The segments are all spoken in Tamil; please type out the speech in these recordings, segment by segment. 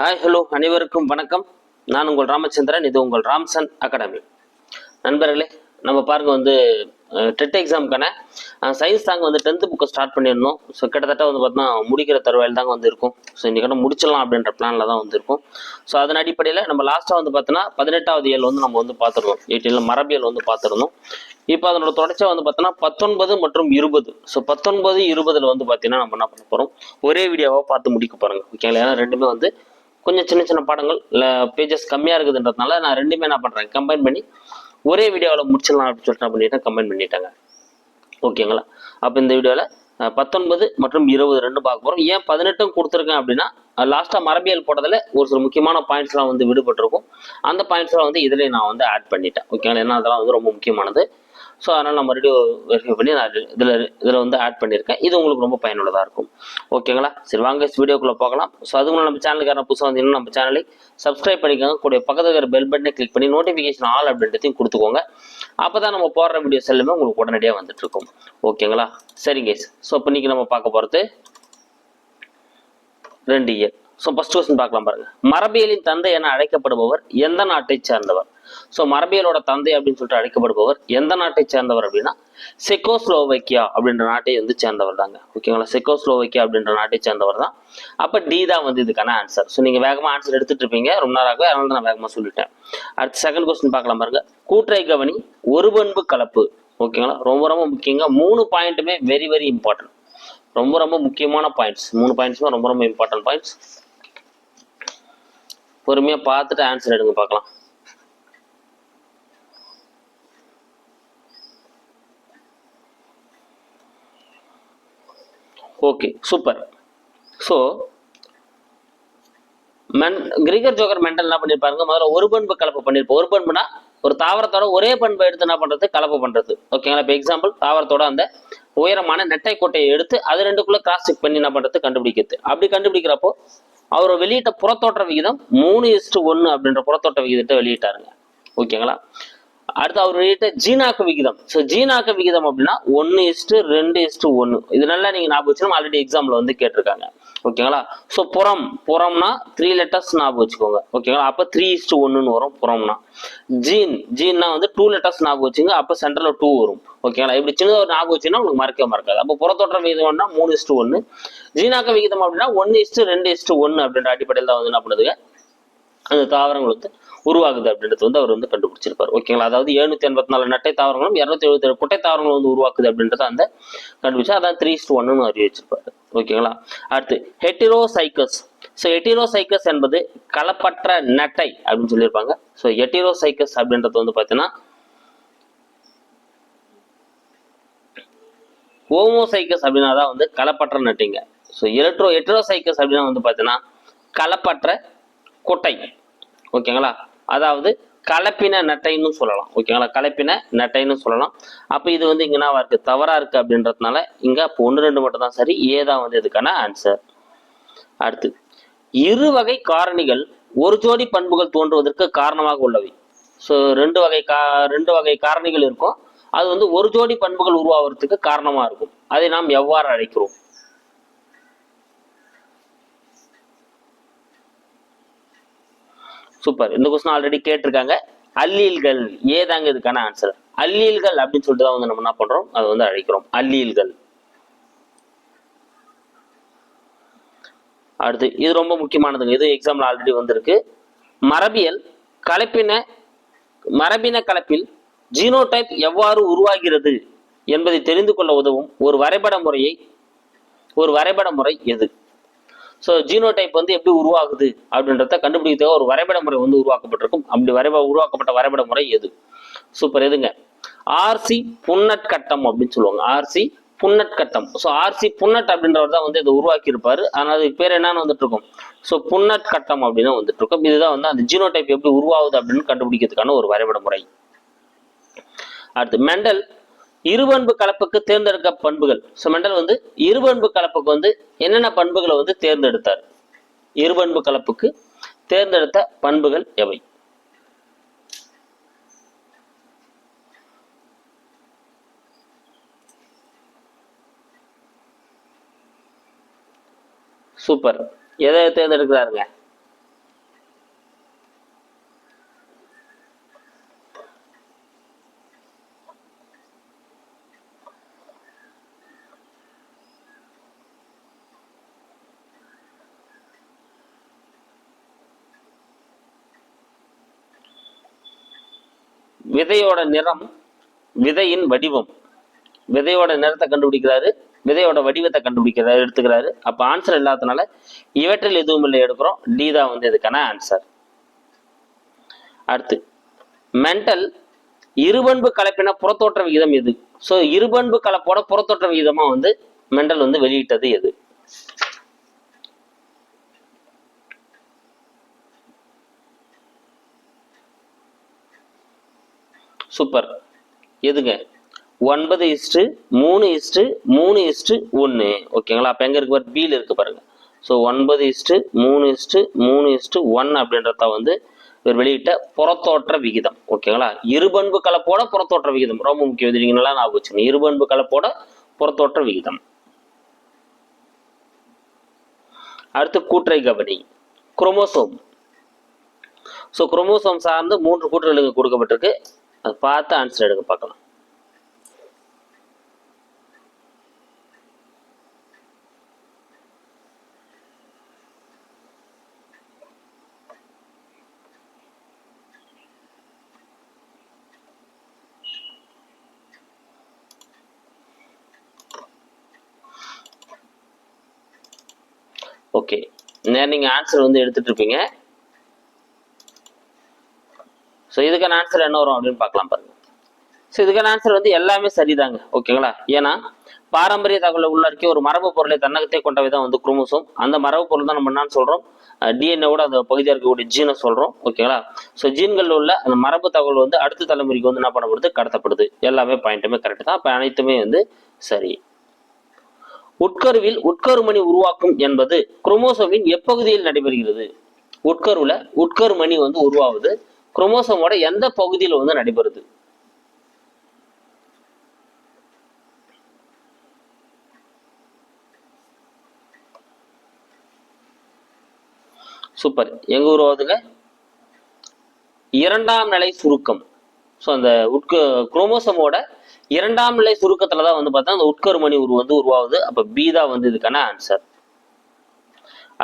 ஹாய் ஹலோ அனைவருக்கும் வணக்கம். நான் உங்கள் ராமச்சந்திரன் இது உங்கள் ராம்சன் அகாடமி. நண்பர்களே நம்ம பாருங்க வந்து டெட் எக்ஸாமுக்கான சயின்ஸ் தாங்க வந்து டென்த்து புக்கை ஸ்டார்ட் பண்ணியிருந்தோம். ஸோ கிட்டத்தட்ட வந்து பார்த்தீங்கன்னா முடிக்கிற தருவாயில் தாங்க வந்து இருக்கும். ஸோ இன்றைக்கி முடிச்சிடலாம் அப்படின்ற பிளானில் தான் வந்திருக்கும் ஸோ அதன் அடிப்படையில் நம்ம லாஸ்ட்டாக வந்து பார்த்தோன்னா பதினெட்டாவது இயல் வந்து நம்ம வந்து பார்த்துருந்தோம் எயிட்டியில் மரபியல் வந்து பார்த்துருந்தோம் இப்போ அதனோட தொடர்ச்சியாக வந்து பார்த்தோன்னா பத்தொன்பது மற்றும் இருபது. ஸோ பத்தொன்பது இருபதில் வந்து பார்த்தீங்கன்னா நம்ம என்ன பண்ண போகிறோம் ஒரே வீடியோவாக பார்த்து முடிக்க போகிறோங்க ஓகேங்களா? ஏன்னா ரெண்டுமே வந்து கொஞ்சம் சின்ன சின்ன பாடங்கள் இல்லை பேஜஸ் கம்மியாக இருக்குதுன்றதுனால நான் ரெண்டுமே என்ன பண்ணுறேன் கம்பைன் பண்ணி ஒரே வீடியோவில் முடிச்சிடலாம் அப்படின்னு சொல்லிட்டு நான் பண்ணிட்டேன். கம்பைன் பண்ணிட்டாங்க. ஓகேங்களா? அப்போ இந்த வீடியோவில் பத்தொன்பது மற்றும் இருபது ரெண்டு பார்க்க போகிறோம் ஏன் பதினெட்டும் கொடுத்துருக்கேன் அப்படின்னா லாஸ்ட்டாக மரபியல் போட்டதில் ஒரு சில முக்கியமான பாயிண்ட்ஸ்லாம் வந்து விடுபட்டிருக்கும். அந்த பாயிண்ட்ஸ்லாம் வந்து இதிலே நான் வந்து ஆட் பண்ணிட்டேன். ஓகேங்களா? ஏன்னா அதெல்லாம் வந்து ரொம்ப முக்கியமானது. ஸோ அதனால் நான் மறுபடியும் வெரிஃபை பண்ணி நான் இதில் இதில் வந்து ஆட் பண்ணியிருக்கேன். இது உங்களுக்கு ரொம்ப பயனுள்ளதாக இருக்கும். ஓகேங்களா சரி வாங்க வீடியோக்குள்ளே பார்க்கலாம் ஸோ அதுக்கு நம்ம சேனலுக்கான புதுசாக வந்தீங்கன்னா நம்ம சேனலை சப்ஸ்கிரைப் பண்ணிக்கோங்க. கூடிய பக்கத்தில் இருக்கிற பெல் பட்டனை கிளிக் பண்ணி நோட்டிஃபிகேஷன் ஆல் அப்படின்றதையும் கொடுத்துக்கோங்க. அப்போ தான் நம்ம போடுற வீடியோஸ் எல்லாமே உங்களுக்கு உடனடியாக வந்துட்டுருக்கும் ஓகேங்களா ஓகேங்களா சரிங்க ஸோ இப்போ இன்னைக்கு நம்ம பார்க்க போகிறது ரெண்டு இயர் ஸோ ஃபஸ்ட் கொஸ்டின் பார்க்கலாம் பாருங்க. மரபியலின் தந்தை என அழைக்கப்படுபவர் எந்த நாட்டை சேர்ந்தவர்? ஸோ மரபியலோட தந்தை அப்படின்னு சொல்லிட்டு அழைக்கப்படுபவர் எந்த நாட்டை சேர்ந்தவர் அப்படின்னா செக்கோஸ்லோவைக்கியா அப்படின்ற நாட்டை வந்து சேர்ந்தவர் தாங்க ஓகேங்களா செக்கோஸ்லோவைக்கியா அப்படின்ற நாட்டை சேர்ந்தவர் தான் அப்போ டி தான் வந்து இதுக்கான ஆன்சர் ஸோ நீங்கள் வேகமாக ஆன்சர் எடுத்துட்டு இருப்பீங்க. ரொம்ப நேரமாகவே அதனால நான் வேகமாக சொல்லிட்டேன். அடுத்து செகண்ட் கொஸ்டின் பார்க்கலாம் பாருங்க. கூற்றை கவனி ஒரு பண்பு கலப்பு. ஓகேங்களா ரொம்ப ரொம்ப முக்கியங்க. மூணு பாயிண்ட்டுமே வெரி வெரி இம்பார்ட்டன்ட் ரொம்ப ரொம்ப முக்கியமான பாயிண்ட்ஸ் மூணு பாயிண்ட்ஸுமே ரொம்ப ரொம்ப இம்பார்ட்டன்ட் பாயிண்ட்ஸ் பொறுமையாக பார்த்துட்டு ஆன்சர் எடுங்க பார்க்கலாம். Okay super so men Gregor Johar Mendel என்ன பண்ணியிருப்பாருங்க முதல்ல ஒரு பண்பு கலப்பு பண்ணியிருப்போம் ஒரு பண்புனா ஒரு தாவரத்தோட ஒரே பண்பை எடுத்து என்ன பண்ணுறது கலப்பு பண்ணுறது ஓகேங்களா இப்போ எக்ஸாம்பிள் தாவரத்தோட அந்த உயரமான நெட்டை கோட்டையை எடுத்து அது ரெண்டுக்குள்ள கிராஸ் செக் பண்ணி என்ன பண்ணுறது கண்டுபிடிக்கிறது. அப்படி கண்டுபிடிக்கிறப்போ அவர் வெளியிட்ட புறத்தோற்ற விகிதம் மூணு இஸ்டு ஒன்று அப்படின்ற புறத்தோட்ட விகிதத்தை வெளியிட்டாருங்க. ஓகேங்களா அடுத்து அவர் ஜீனாக்க விகிதம். ஸோ ஜீனாக்க விகிதம் அப்படின்னா ஒன்று இஸ்டு ரெண்டு இஸ்டு ஒன்று இது நல்லா நீங்கள் ஞாபகம் வச்சுக்கணும். ஆல்ரெடி எக்ஸாமில் வந்து கேட்டிருக்காங்க. ஓகேங்களா? ஸோ புறம். புறம்னா த்ரீ லெட்டர்ஸ் ஞாபகம் வச்சுக்கோங்க. ஓகேங்களா? அப்போ த்ரீ இஸ்டு ஒன்றுன்னு வரும். புறம்னா. ஜீன். ஜீன்னா வந்து டூ லெட்டர்ஸ் ஞாபகம் வச்சுங்க. அப்போ சென்டரில் டூ வரும். ஓகேங்களா? இப்படி சின்னதாக ஒரு ஞாபகம் வச்சுன்னா உங்களுக்கு மறக்கவே மறக்காது. அப்போ புறத்தோற்ற விகிதம்னா மூணு இஸ்டு ஒன்று ஜீனாக்க விகிதம் அப்படின்னா ஒன்று இஸ்டு ரெண்டு இஸ்டு ஒன்று அப்படின்ற அடிப்படையில் தான் வந்து என்ன பண்ணுதுங்க அந்த தாவரங்களுக்கு உருவாகுது அப்படின்றது வந்து அவர் வந்து கண்டுபிடிச்சிருப்பார். ஓகேங்களா அதாவது எழுநூத்தி எண்பத்தி நாலு நட்டை தாவரங்களும் இரநூத்தி எழுபத்தி ஏழு குட்டை தாவரங்களும் வந்து உருவாக்குது அப்படின்றத அந்த கண்டுபிடிச்சா அதான் த்ரீ டு ஒன்னு அறிவிச்சிருப்பாரு ஓகேங்களா அடுத்து ஹெட்டிரோசைக்கஸ் ஸோ எட்டிரோசைக்கஸ் என்பது கலப்பற்ற நட்டை அப்படின்னு சொல்லியிருப்பாங்க. ஸோ எட்டிரோசைக்கஸ் அப்படின்றது வந்து பார்த்தீங்கன்னா ஓமோசைக்கஸ் அப்படின்னா தான் வந்து கலப்பற்ற நட்டிங்க. ஸோ எலக்ட்ரோ எட்ரோசைக்கஸ் அப்படின்னா வந்து பார்த்தீங்கன்னா கலப்பற்ற கொட்டை. ஓகேங்களா அதாவது கலப்பின நட்டைன்னு சொல்லலாம். ஓகேங்களா கலப்பின நட்டைன்னு சொல்லலாம். அப்போ இது வந்து இங்கேனாவா இருக்குது தவறாக இருக்குது அப்படின்றதுனால இங்கே அப்போ ஒன்று ரெண்டு மட்டும் தான் சரி. ஏ தான் வந்து இதுக்கான ஆன்சர் அடுத்து இரு வகை காரணிகள் ஒரு ஜோடி பண்புகள் தோன்றுவதற்கு காரணமாக உள்ளவை. ஸோ ரெண்டு வகை கா ரெண்டு வகை காரணிகள் இருக்கும். அது வந்து ஒரு ஜோடி பண்புகள் உருவாகிறதுக்கு காரணமாக இருக்கும். அதை நாம் எவ்வாறு அழைக்கிறோம்? சூப்பர் இந்த கொஸ்டின் ஆல்ரெடி கேட்டிருக்காங்க. அல்லீல்கள் ஏதாங்க இதுக்கான ஆன்சர் அல்லீல்கள் அப்படின்னு சொல்லிட்டு தான் வந்து நம்ம என்ன பண்றோம்? அதை வந்து அழைக்கிறோம். அல்லீல்கள். அடுத்து இது ரொம்ப முக்கியமானதுங்க. இது எக்ஸாம்ல ஆல்ரெடி வந்திருக்கு. மரபியல் கலப்பின மரபின கலப்பில் ஜீனோடைப் எவ்வாறு உருவாகிறது என்பதை தெரிந்து கொள்ள உதவும் ஒரு வரைபட முறையை ஒரு வரைபட முறை எது? ஸோ ஜீனோடைப் வந்து எப்படி உருவாகுது அப்படின்றத கண்டுபிடிக்கிறதுக்காக ஒரு வரைபட முறை வந்து உருவாக்கப்பட்டிருக்கும். அப்படி வரைப உருவாக்கப்பட்ட வரைபட முறை எது? சூப்பர் எதுங்க? ஆர்சி புன்னட்கட்டம் அப்படின்னு சொல்லுவாங்க. ஆர்சி புன்னட்கட்டம் ஸோ ஆர்சி புன்னட் அப்படின்றவர் தான் வந்து இதை உருவாக்கி இருப்பாரு ஆனால் அதுக்கு பேர் என்னன்னு வந்துட்டு இருக்கும் ஸோ புன்னட்கட்டம் அப்படின்னு வந்துட்டு இருக்கும் இதுதான் வந்து அந்த ஜீனோடைப் எப்படி உருவாகுது அப்படின்னு கண்டுபிடிக்கிறதுக்கான ஒரு வரைபட முறை. அடுத்து மெண்டல் இருபண்பு கலப்புக்கு தேர்ந்தெடுக்க பண்புகள். ஸோ மெண்டல் வந்து இருபண்பு கலப்புக்கு வந்து என்னென்ன பண்புகளை வந்து தேர்ந்தெடுத்தார்? இருபண்பு கலப்புக்கு தேர்ந்தெடுத்த பண்புகள் எவை? சூப்பர் எதை தேர்ந்தெடுக்கிறாருங்க? விதையோட நிறம் விதையின் வடிவம். விதையோட நிறத்தை கண்டுபிடிக்கிறாரு விதையோட வடிவத்தை கண்டுபிடிக்கிறாரு எடுத்துக்கிறாரு. அப்போ ஆன்சர் இல்லாதனால இவற்றில் எதுவும் இல்லை எடுக்கிறோம். டி தான் வந்து இதுக்கான ஆன்சர் அடுத்து மென்டல் இருபண்பு கலப்பின புறத்தோற்ற விகிதம் எது? ஸோ இருபண்பு கலப்போட புறத்தோற்ற விகிதமாக வந்து மெண்டல் வந்து வெளியிட்டது எது? சூப்பர். எதுங்க? ஒன்பது இஸ்டு மூணு இஸ்டு மூணு இஸ்டு ஒன்று ஓகேங்களா? அப்போ எங்கே இருக்கு பாரு? பியில் இருக்கு பாருங்க. ஸோ ஒன்பது இஸ்டு மூணு இஸ்டு மூணு இஸ்டு ஒன் அப்படின்றத வந்து இவர் வெளியிட்ட புறத்தோற்ற விகிதம். ஓகேங்களா? இருபண்பு கலப்போட புறத்தோற்ற விகிதம். ரொம்ப முக்கியம். இது நான் நல்லா ஞாபகம் வச்சுக்கணும். இருபண்பு கலப்போட புறத்தோற்ற விகிதம். அடுத்து கூற்றை கபடி குரோமோசோம். ஸோ குரோமோசோம் சார்ந்து மூன்று கூற்றுகளுக்கு கொடுக்கப்பட்டிருக்கு. அதை பார்த்து ஆன்சர் எடுக்க பார்க்கலாம். ஓகே நேரம் நீங்கள் ஆன்சர் வந்து எடுத்துட்டு இருப்பீங்க. ஸோ இதுக்கான ஆன்சர் என்ன வரும் அப்படின்னு பார்க்கலாம் பாருங்க. ஸோ இதுக்கான ஆன்சர் வந்து எல்லாமே சரிதாங்க. ஓகேங்களா ஏன்னா பாரம்பரிய தகவலை உள்ளடக்கி ஒரு மரபு பொருளை தன்னகத்தை கொண்டவை தான் வந்து குரோமோசோம். அந்த மரபு பொருள் தான் நம்ம என்னன்னு சொல்கிறோம் டிஎன்ஏவோட அந்த பகுதியாக இருக்கக்கூடிய ஜீனை சொல்கிறோம் ஓகேங்களா ஸோ ஜீன்களில் உள்ள அந்த மரபு தகவல் வந்து அடுத்த தலைமுறைக்கு வந்து என்ன பண்ணப்படுது கடத்தப்படுது. எல்லாமே பாயிண்ட்டுமே கரெக்ட் தான். அப்போ அனைத்துமே வந்து சரி. உட்கருவில் உட்கருமணி உருவாக்கும் என்பது குரோமோசோமின் எப்பகுதியில் நடைபெறுகிறது? உட்கருவில் உட்கருமணி வந்து உருவாகுது குரோமோசோமோட எந்த பகுதியில் வந்து நடைபெறுது? சூப்பர் எங்க உருவாதுங்க இரண்டாம் நிலை சுருக்கம். ஸோ அந்த உட்க குரோமோசமோட இரண்டாம் நிலை சுருக்கத்துல தான் வந்து பார்த்தா அந்த உட்கருமணி உரு வந்து உருவாகுது. அப்போ பி தான் வந்து இதுக்கான ஆன்சர்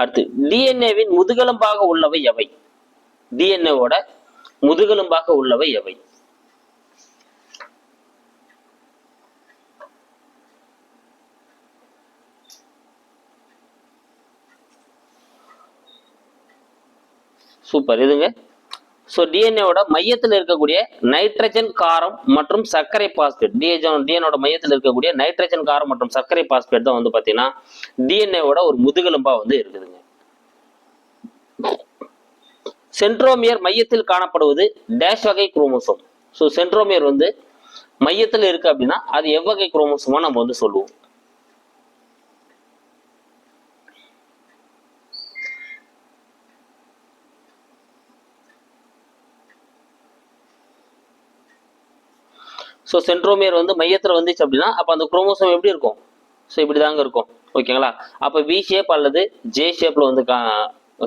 அடுத்து டிஎன்ஏவின் முதுகெலும்பாக உள்ளவை எவை? டிஎன்ஏவோட முதுகெலும்பாக உள்ளவை எவை? சூப்பர் இதுங்க. ஸோ டிஎன்ஏவோட மையத்தில் இருக்கக்கூடிய நைட்ரஜன் காரம் மற்றும் சர்க்கரை பாஸ்பேட். டிஎஜன் டிஎனோட மையத்தில் இருக்கக்கூடிய நைட்ரஜன் காரம் மற்றும் சர்க்கரை பாஸ்பேட் தான் வந்து பார்த்தீங்கன்னா டிஎன்ஏவோட ஒரு முதுகெலும்பாக வந்து இருக்குதுங்க. சென்ட்ரோமியர் மையத்தில் காணப்படுவது டேஷ் வகை குரோமோசோம். ஸோ சென்ட்ரோமியர் வந்து மையத்தில் இருக்கு அப்படின்னா அது எவ்வகை குரோமோசோமா நம்ம வந்து சொல்லுவோம். ஸோ சென்ட்ரோமியர் வந்து மையத்தில் வந்துச்சு அப்படின்னா அப்போ அந்த குரோமோசோம் எப்படி இருக்கும்? ஸோ இப்படி தாங்க இருக்கும். ஓகேங்களா? அப்போ வி ஷேப் அல்லது ஜே ஷேப்பில் வந்து கா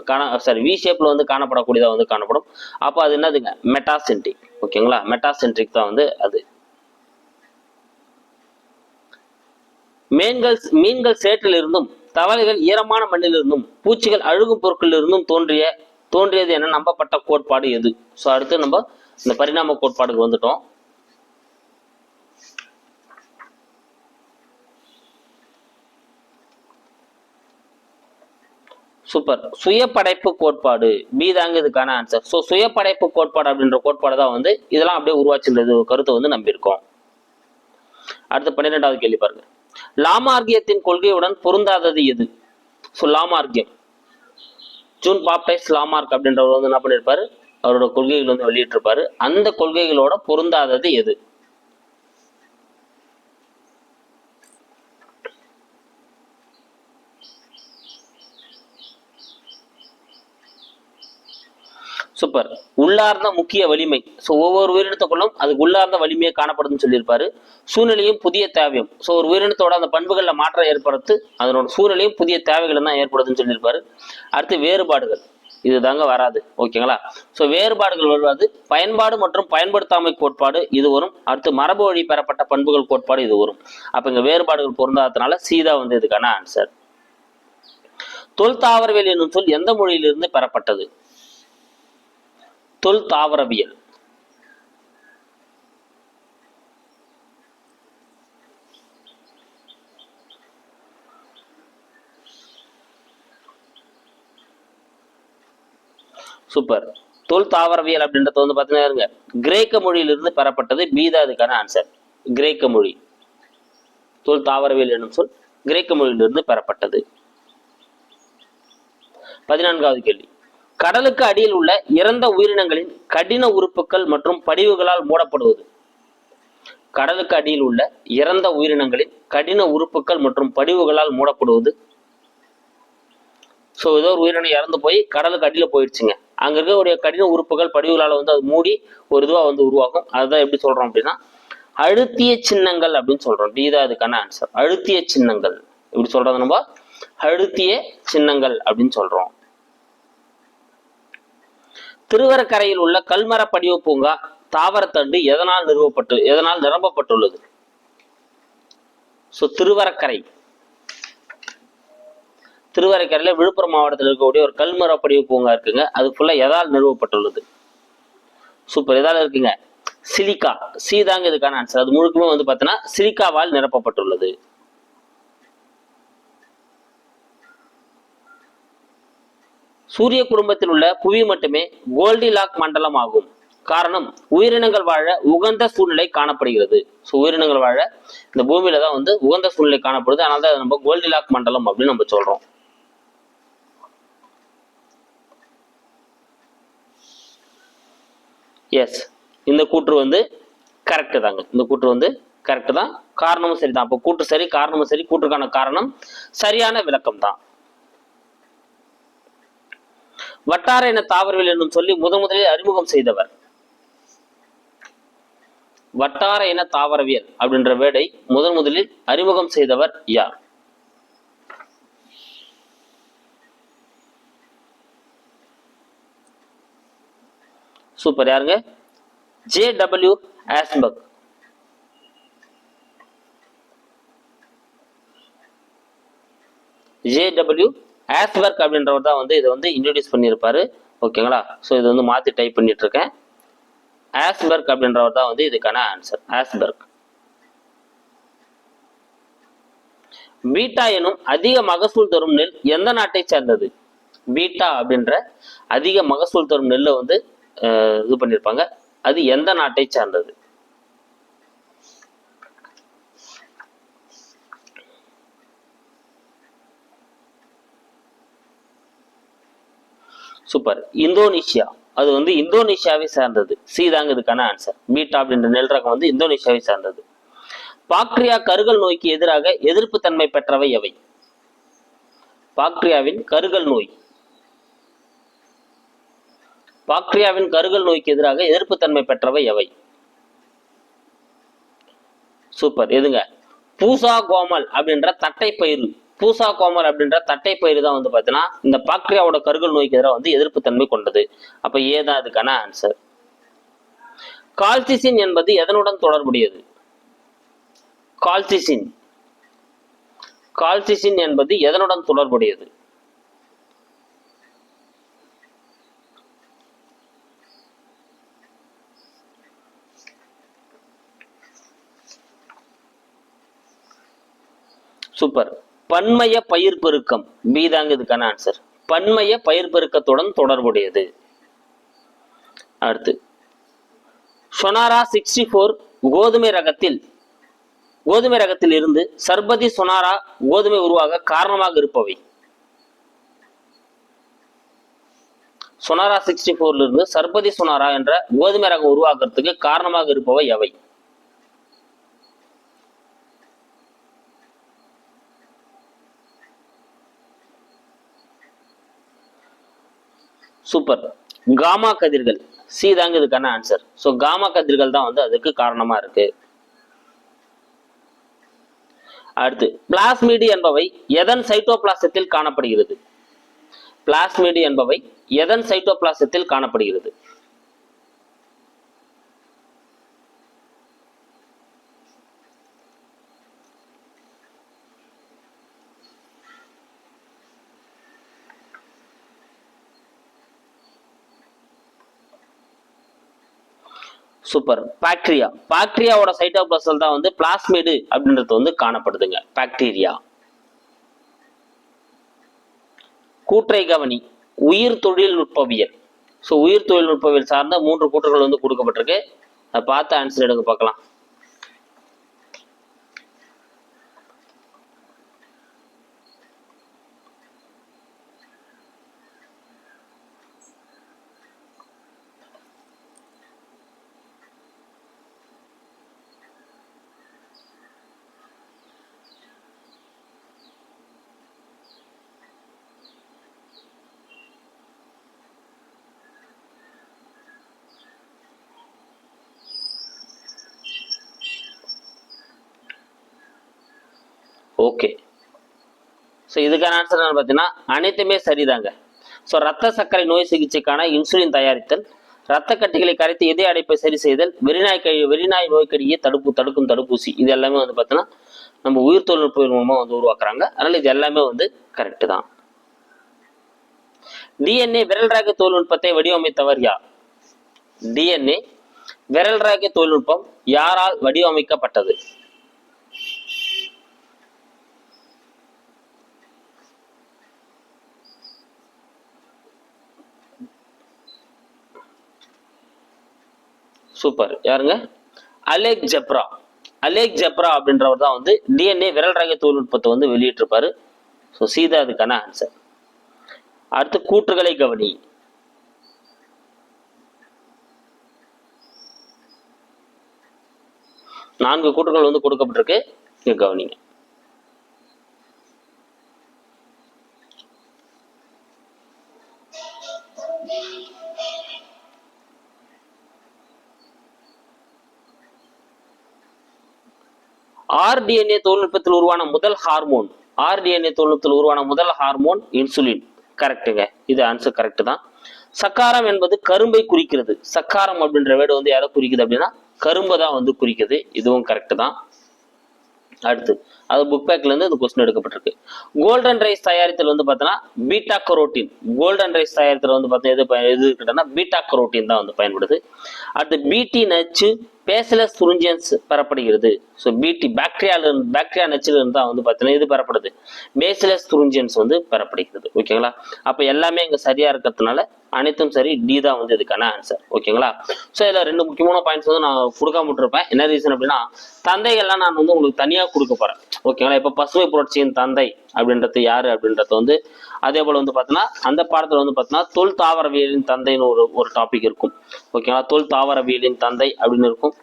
காண சாரி வி ஷேப்பில் வந்து காணப்படக்கூடியதாக வந்து காணப்படும். அப்போ அது என்னதுங்க? மெட்டாசென்ட்ரிக் ஓகேங்களா? மெட்டாசென்ட்ரிக் தான் வந்து அது. மீன்கள் மீன்கள் சேற்றிலிருந்தும் தவளைகள் ஈரமான மண்ணிலிருந்தும் பூச்சிகள் அழுகும் பொருட்களிலிருந்தும் தோன்றிய தோன்றியது என நம்பப்பட்ட கோட்பாடு எது? ஸோ அடுத்து நம்ம இந்த பரிணாம கோட்பாடுக்கு வந்துட்டோம். சூப்பர் சுயப்படைப்பு கோட்பாடு. பி தாங்க இதுக்கான ஆன்சர் ஸோ சுயப்படைப்பு கோட்பாடு அப்படின்ற கோட்பாடு தான் வந்து இதெல்லாம் அப்படியே உருவாச்சுன்றது கருத்தை வந்து நம்பியிருக்கோம். அடுத்து பன்னிரெண்டாவது கேள்வி பாருங்க. லாமார்கியத்தின் கொள்கையுடன் பொருந்தாதது எது? ஸோ லாமார்கியம் ஜூன் பாப்டைஸ் லாமார்க் அப்படின்றவர் வந்து என்ன பண்ணியிருப்பாரு? அவரோட கொள்கைகள் வந்து வெளியிட்டிருப்பாரு. அந்த கொள்கைகளோட பொருந்தாதது எது? சூப்பர் உள்ளார்ந்த முக்கிய வலிமை. ஸோ ஒவ்வொரு உயிரினத்துக்குள்ளும் அதுக்கு உள்ளார்ந்த வலிமையை காணப்படுதுன்னு சொல்லியிருப்பாரு. சூழ்நிலையும் புதிய தேவையும். ஸோ ஒரு உயிரினத்தோட அந்த பண்புகளில் மாற்றம் ஏற்படுத்து அதனோட சூழ்நிலையும் புதிய தேவைகள் தான் ஏற்படுதுன்னு சொல்லியிருப்பாரு. அடுத்து வேறுபாடுகள். இது தாங்க வராது. ஓகேங்களா? ஸோ வேறுபாடுகள் வருவது. பயன்பாடு மற்றும் பயன்படுத்தாமை கோட்பாடு இது வரும். அடுத்து மரபு வழி பெறப்பட்ட பண்புகள் கோட்பாடு இது வரும். அப்போ இங்கே வேறுபாடுகள் பொருந்தாததுனால சீதா வந்து இதுக்கான ஆன்சர் தொல் தாவரவியல் என்னும் சொல் எந்த மொழியிலிருந்து பெறப்பட்டது? தொல் தாவரவியல். சூப்பர் தொல் தாவரவியல் அப்படின்றது வந்து பார்த்தீங்கன்னா இருங்க கிரேக்க மொழியிலிருந்து பெறப்பட்டது பீதா அதுக்கான ஆன்சர் கிரேக்க மொழி. தொல் தாவரவியல் என்னும் சொல் கிரேக்க மொழியிலிருந்து பெறப்பட்டது. பதினான்காவது கேள்வி. கடலுக்கு அடியில் உள்ள இறந்த உயிரினங்களின் கடின உறுப்புகள் மற்றும் படிவுகளால் மூடப்படுவது. கடலுக்கு அடியில் உள்ள இறந்த உயிரினங்களின் கடின உறுப்புகள் மற்றும் படிவுகளால் மூடப்படுவது. ஸோ ஏதோ ஒரு உயிரினம் இறந்து போய் கடலுக்கு அடியில் போயிடுச்சுங்க. அங்கே இருக்கக்கூடிய கடின உறுப்புகள் படிவுகளால் வந்து அது மூடி ஒரு இதுவாக வந்து உருவாகும். அதுதான் எப்படி சொல்கிறோம் அப்படின்னா அழுத்திய சின்னங்கள் அப்படின்னு சொல்கிறோம் டி தான் அதுக்கான ஆன்சர் அழுத்திய சின்னங்கள். இப்படி சொல்கிறது நம்ம? அழுத்திய சின்னங்கள் அப்படின்னு சொல்கிறோம் திருவரக்கரையில் உள்ள கல்மர படிவ பூங்கா தாவரத்தண்டு எதனால் நிறுவப்பட்டு எதனால் நிரம்பப்பட்டுள்ளது? ஸோ திருவரக்கரை. திருவரைக்கரையில விழுப்புரம் மாவட்டத்தில் இருக்கக்கூடிய ஒரு கல்மர படிவு பூங்கா இருக்குங்க. அது ஃபுல்லாக எதால் நிறுவப்பட்டுள்ளது? சூப்பர் எதால் இருக்குங்க? சிலிக்கா. சி தாங்க இதுக்கான ஆன்சர் அது முழுக்கமே வந்து பார்த்தீங்கன்னா சிலிக்காவால் நிரப்பப்பட்டுள்ளது. சூரிய குடும்பத்தில் உள்ள புவி மட்டுமே கோல்டிலாக் மண்டலம் ஆகும் காரணம் உயிரினங்கள் வாழ உகந்த சூழ்நிலை காணப்படுகிறது. ஸோ உயிரினங்கள் வாழ இந்த பூமியில தான் வந்து உகந்த சூழ்நிலை காணப்படுது. அதனால தான் நம்ம கோல்டி கோல்டிலாக் மண்டலம் அப்படின்னு நம்ம சொல்றோம். எஸ் இந்த கூற்று வந்து கரெக்டு தாங்க. இந்த கூற்று வந்து கரெக்டு தான். காரணமும் சரி தான் அப்போ கூற்று சரி காரணமும் சரி. கூற்றுக்கான காரணம் சரியான விளக்கம் தான் வட்டார இன தாவரவியல் என்னும் சொல்லி முதன் முதலில் அறிமுகம் செய்தவர். வட்டார இன தாவரவியல் அப்படின்ற வேடை முதன் முதலில் அறிமுகம் செய்தவர் யார்? சூப்பர். யாருங்க? ஜே டபிள்யூ ஆஸ்பக் ஜே டபிள்யூ ஆஸ்வர்க் அப்படின்றவர் தான் வந்து இதை வந்து இன்ட்ரடியூஸ் பண்ணியிருப்பாரு. ஓகேங்களா ஸோ இது வந்து மாற்றி டைப் பண்ணிட்டு இருக்கேன் ஆஸ்பர்க் அப்படின்றவர் தான் வந்து இதுக்கான ஆன்சர் ஆஸ்பர்க் பீட்டா எனும் அதிக மகசூல் தரும் நெல் எந்த நாட்டை சேர்ந்தது? பீட்டா அப்படின்ற அதிக மகசூல் தரும் நெல்லை வந்து இது பண்ணியிருப்பாங்க. அது எந்த நாட்டை சேர்ந்தது? Super Indonesia. அது வந்து இந்தோனேஷியாவை சேர்ந்தது. சி தாங்க இதுக்கான ஆன்சர் பீட்டா அப்படின்ற நெல் ரகம் வந்து இந்தோனேஷியாவை சேர்ந்தது. பாக்ரியா கருகல் நோய்க்கு எதிராக எதிர்ப்பு தன்மை பெற்றவை எவை? பாக்ரியாவின் கருகல் நோய். பாக்டீரியாவின் கருகல் நோய்க்கு எதிராக எதிர்ப்பு தன்மை பெற்றவை எவை? சூப்பர் எதுங்க? பூசா கோமல் அப்படின்ற தட்டை பயிர் பூசா கோமல் அப்படின்ற தட்டை பயிர் தான் வந்து பார்த்தீங்கன்னா இந்த பாக்டீரியாவோட கருகல் நோய்க்கு எதிராக வந்து எதிர்ப்பு தன்மை கொண்டது. அப்போ ஏதான் அதுக்கான ஆன்சர் கால்சிசின் என்பது எதனுடன் தொடர்புடையது? கால்சிசின். கால்சிசின் என்பது எதனுடன் தொடர்புடையது? சூப்பர். பன்மய பயிர் பெருக்கம். பி தாங்க இதுக்கான ஆன்சர் பன்மய பயிர் பெருக்கத்துடன் தொடர்புடையது. அடுத்து சொனாரா சிக்ஸ்டி ஃபோர் கோதுமை ரகத்தில் கோதுமை ரகத்தில் இருந்து சர்பதி சொனாரா கோதுமை உருவாக காரணமாக இருப்பவை. சொனாரா சிக்ஸ்டி ஃபோர்ல இருந்து சர்பதி சொனாரா என்ற கோதுமை ரகம் உருவாக்குறதுக்கு காரணமாக இருப்பவை எவை சூப்பர் காமா கதிர்கள். சி தாங்க இதுக்கான ஆன்சர் ஸோ காமா கதிர்கள் தான் வந்து அதுக்கு காரணமா இருக்கு. அடுத்து பிளாஸ்மீடு என்பவை எதன் சைட்டோபிளாசத்தில் காணப்படுகிறது? பிளாஸ்மீடு என்பவை எதன் சைட்டோபிளாசத்தில் காணப்படுகிறது? சூப்பர். பாக்டீரியா. பாக்டீரியாவோட சைட்டோபிளாசல் தான் வந்து பிளாஸ்மிடு அப்படின்றது வந்து காணப்படுதுங்க. பாக்டீரியா. கூற்றை கவனி. உயிர் தொழில்நுட்பவியல். ஸோ உயிர் தொழில்நுட்பவியல் சார்ந்த மூன்று கூற்றுகள் வந்து கொடுக்கப்பட்டிருக்கு. அதை பார்த்து ஆன்சர் எடுங்க பார்க்கலாம். ஓகே ஸோ இதுக்கான ஆன்சர் என்ன பார்த்தீங்கன்னா அனைத்துமே சரிதாங்க. ஸோ ரத்த சர்க்கரை நோய் சிகிச்சைக்கான இன்சுலின் தயாரித்தல் ரத்த கட்டிகளை கரைத்து இதய அடைப்பை சரி செய்தல் வெறிநாய் கழி வெறிநாய் நோய்க்கடியை தடுப்பு தடுக்கும் தடுப்பூசி இது எல்லாமே வந்து பார்த்தீங்கன்னா நம்ம உயிர் தொழில்நுட்ப மூலமாக வந்து உருவாக்குறாங்க. அதனால இது எல்லாமே வந்து கரெக்டு தான். டிஎன்ஏ விரல் ரக தொழில்நுட்பத்தை வடிவமைத்தவர் யார்? டிஎன்ஏ விரல் ரக தொழில்நுட்பம் யாரால் வடிவமைக்கப்பட்டது? சூப்பர். யாருங்க? அலேக் ஜப்ரா. அலேக் ஜப்ரா அப்படின்றவர் தான் வந்து டிஎன்ஏ விரல் ரக தொழில்நுட்பத்தை வந்து வெளியிட்டிருப்பாரு. ஸோ சீதா அதுக்கான ஆன்சர் அடுத்து கூற்றுகளை கவனி. நான்கு கூற்றுகள் வந்து கொடுக்கப்பட்டிருக்கு. கவனிங்க. ஆர்டிஎன்ஏ தொழில்நுட்பத்தில் உருவான முதல் ஹார்மோன் ஆர்டிஎன்ஏ தொழில்நுட்பத்தில் உருவான முதல் ஹார்மோன் இன்சுலின் கரெக்டுங்க இது ஆன்சர் கரெக்ட் தான். சக்காரம் என்பது கரும்பை குறிக்கிறது. சக்காரம் அப்படின்ற வேர்டு வந்து யாரை குறிக்குது அப்படின்னா கரும்பை தான் வந்து குறிக்குது. இதுவும் கரெக்ட் தான். அடுத்து அது புக் பேக்ல இருந்து இந்த கொஸ்டின் எடுக்கப்பட்டிருக்கு. கோல்டன் ரைஸ் தயாரித்தல் வந்து பார்த்தோன்னா பீட்டா கரோட்டின் கோல்டன் ரைஸ் தயாரித்தல் வந்து பார்த்தா எது எது கிட்டனா பீட்டா கரோட்டின் தான் வந்து பயன்படுது. அடுத்து பீட்டி நச்சு பேசலஸ் துரிஞ்சியன்ஸ் பெறப்படுகிறது ஸோ பிடி பாக்டீரியால இருந்து பாக்டீரியா நச்சில் இருந்து தான் வந்து பார்த்தீங்கன்னா இது பெறப்படுது பேசிலஸ் துரிஞ்சியன்ஸ் வந்து பெறப்படுகிறது ஓகேங்களா அப்போ எல்லாமே இங்கே சரியா இருக்கிறதுனால அனைத்தும் சரி டி தான் வந்து இதுக்கான ஆன்சர் ஓகேங்களா ஸோ இதில் ரெண்டு முக்கியமான பாயிண்ட்ஸ் வந்து நான் கொடுக்காம விட்டுருப்பேன். என்ன ரீசன் அப்படின்னா தந்தைகள்லாம் நான் வந்து உங்களுக்கு தனியாக கொடுக்க போறேன். ஓகேங்களா இப்போ பசுமை புரட்சியின் தந்தை அப்படின்றது யாரு அப்படின்றது வந்து அதே போல் வந்து பார்த்தீங்கன்னா அந்த பாடத்தில் வந்து பார்த்தீங்கன்னா தொல் தாவரவியலின் தந்தைன்னு ஒரு ஒரு டாபிக் இருக்கும். ஓகேங்களா தொல் தாவரவியலின் தந்தை அப்படின்னு இருக்கும்.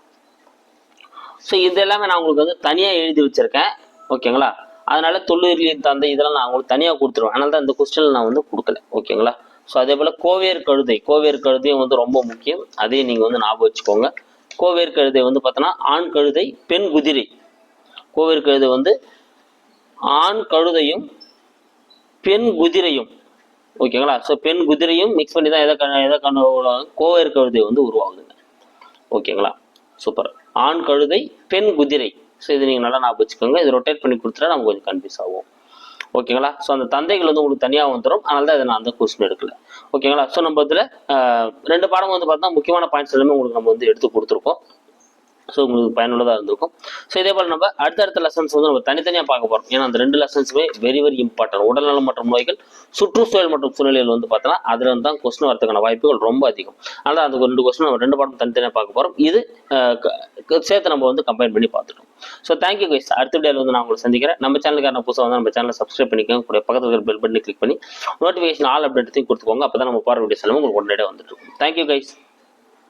ஸோ இது எல்லாமே நான் உங்களுக்கு வந்து தனியாக எழுதி வச்சுருக்கேன். ஓகேங்களா அதனால தொல்லுயிரியலின் தந்தை இதெல்லாம் நான் உங்களுக்கு தனியாக கொடுத்துருவேன். அதனால தான் இந்த கொஸ்டின் நான் வந்து கொடுக்கல. ஓகேங்களா ஸோ அதே போல் கோவேர் கழுதை. கோவேர் கழுதையும் வந்து ரொம்ப முக்கியம். அதையும் நீங்கள் வந்து ஞாபகம் வச்சுக்கோங்க. கோவேர் கழுதை வந்து பார்த்தோன்னா ஆண் கழுதை பெண் குதிரை. கோவேர் கழுதை வந்து ஆண் கழுதையும் பெண் குதிரையும். ஓகேங்களா ஸோ பெண் குதிரையும் மிக்ஸ் பண்ணி தான் எதை கண் எதை கண் கோவேர் கழுதை வந்து உருவாகுதுங்க. ஓகேங்களா சூப்பர் ஆண் கழுதை பெண் குதிரை. ஸோ இது நீங்கள் நல்லா ஞாபகம் வச்சுக்கோங்க. இது ரொட்டேட் பண்ணி கொடுத்துட்டா நமக்கு கொஞ்சம் கன்ஃபியூஸ் ஆகும் ஓகேங்களா ஸோ அந்த தந்தைகள் வந்து உங்களுக்கு தனியாக வந்துடும் அதனால தான் இதை நான் அந்த கொஸ்டின் எடுக்கல. ஓகேங்களா ஸோ நம்ம இதில் ரெண்டு பாடம் வந்து பார்த்தா முக்கியமான பாயிண்ட்ஸ் எல்லாமே உங்களுக்கு நம்ம வந்து எடுத்து கொடுத்துருக்கோம். ஸோ உங்களுக்கு பயனுள்ளதாக இருந்திருக்கும். ஸோ இதே போல் நம்ம அடுத்தடுத்த லெசன்ஸ் வந்து நம்ம தனித்தனியாக பார்க்க போகிறோம் ஏன்னா அந்த ரெண்டு லெசன்ஸுமே வெரி வெரி இம்பார்ட்டன்ட் உடல்நலம் மற்றும் நோய்கள் சுற்றுச்சூழல் மற்றும் சூழ்நிலையில் வந்து பார்த்தோன்னா அதில் இருந்து தான் கொஸ்டின் வரதுக்கான வாய்ப்புகள் ரொம்ப அதிகம். அதனால் அந்த ரெண்டு கொஸ்டின் நம்ம ரெண்டு பாடம் தனித்தனியாக பார்க்க போகிறோம் இது சேர்த்து நம்ம வந்து கம்பைன் பண்ணி பார்த்துட்டோம். ஸோ தேங்க்யூ கைஸ் அடுத்த வீடியோவில் வந்து நான் உங்களை சந்திக்கிறேன். நம்ம சேனலுக்கான புதுசாக வந்து நம்ம சேனலை சப்ஸ்கிரைப் பண்ணிக்கோங்க. கூட பக்கத்தில் பெல் பட்டனை கிளிக் பண்ணி நோட்டிஃபிகேஷன் ஆல் அப்டேட்டையும் கொடுத்துக்கோங்க. அப்போ தான் நம்ம போகிற வீடியோஸ் செலவு உங்களுக்கு உடனடியாக வந்துட்டு இருக்கும். Thank you guys